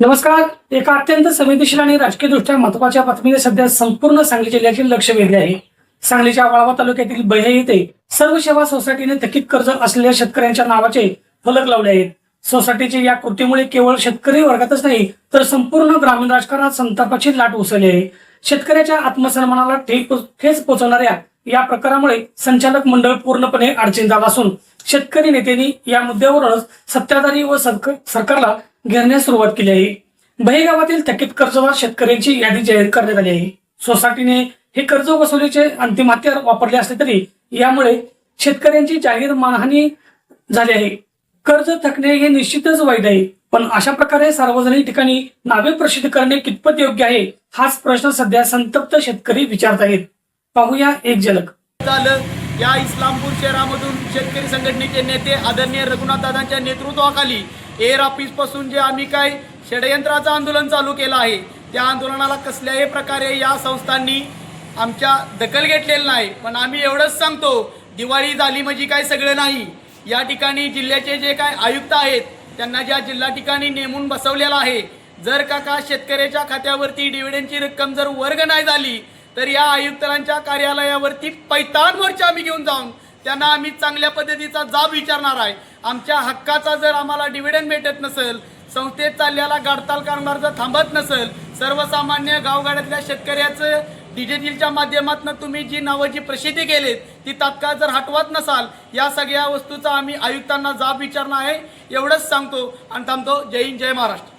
नमस्कार. एका अत्यंत संवेदनशील आणि राजकीय दृष्ट्या महत्त्वाच्या बातमीने सध्या संपूर्ण सांगली जिल्ह्याचे लक्ष वेधले आहे. सांगलीच्या वाळवा तालुक्यातील बहे येथे सर्व सेवा सोसायटीने थकीत कर्ज असलेल्या शेतकऱ्यांच्या नावाचे फलक लावले आहेत. सोसायटीचे या कृतीमुळे केवळ शेतकरी वर्गातच नाही तर संपूर्ण ग्रामीण राजकारणात संतापाची लाट उसळली आहे. शेतकऱ्याच्या आत्मसन्मानाला ठेच पोहोचवणाऱ्या या प्रकारामुळे संचालक मंडळ पूर्णपणे अडचणीत आलं असून शेतकरी नेत्यांनी या मुद्द्यावरूनच सत्ताधारी व सरकारला घेण्यास सुरुवात केली आहे. बहिगावातील थकीत कर्जवार शेतकऱ्यांची यादी जाहीर करण्यात आली आहे. सोसायटीने हे कर्ज वसुलीचे अंतिम हत्यार वापरले असले तरी यामुळे शेतकऱ्यांची जाहीर मानहानी झाली आहे. कर्ज थकणे हे निश्चितच वाईट आहे पण अशा प्रकारे सार्वजनिक ठिकाणी नावे प्रसिद्ध करणे कितपत योग्य आहे हाच प्रश्न सध्या संतप्त शेतकरी विचारत आहेत. पाहूया एक झलक. झालं. या इस्लामपूर शहरामधून शेतकरी संघटनेचे नेते आदरणीय रघुनाथ दादांच्या नेतृत्वाखाली एअर ऑफिसपासून जे आम्ही काय षडयंत्राचं आंदोलन चालू केलं आहे त्या आंदोलनाला कसल्याही प्रकारे या संस्थांनी आमच्या दखल घेतलेली नाही. पण आम्ही एवढंच सांगतो दिवाळी झाली म्हणजे काय सगळं नाही. या ठिकाणी जिल्ह्याचे जे काय आयुक्त आहेत त्यांना ज्या जिल्हा ठिकाणी नेमून बसवलेलं आहे जर का का शेतकऱ्याच्या खात्यावरती डिव्हिडंडची रक्कम जर वर्ग नाही झाली तर या आयुक्तांच्या कार्यालयावरती पैतान मोर्चा आम्ही घेऊन जाऊन त्यांना आम्ही चांगल्या पद्धतीचा जाब विचारणार आहे. आमच्या हक्काचा जर आम्हाला डिव्हिडंड भेटत नसेल संस्थेत चाललेला गाडताल कामगार जर थांबत नसेल सर्वसामान्य गावगाड्यातल्या शेतकऱ्याचं डिजिटलच्या माध्यमातून तुम्ही जी नावं जी प्रसिद्धी केलीत ती तात्काळ जर हटवत नसाल या सगळ्या वस्तूचा आम्ही आयुक्तांना जाब विचारणं आहे एवढंच सांगतो आणि थांबतो. जय हिंद जय महाराष्ट्र.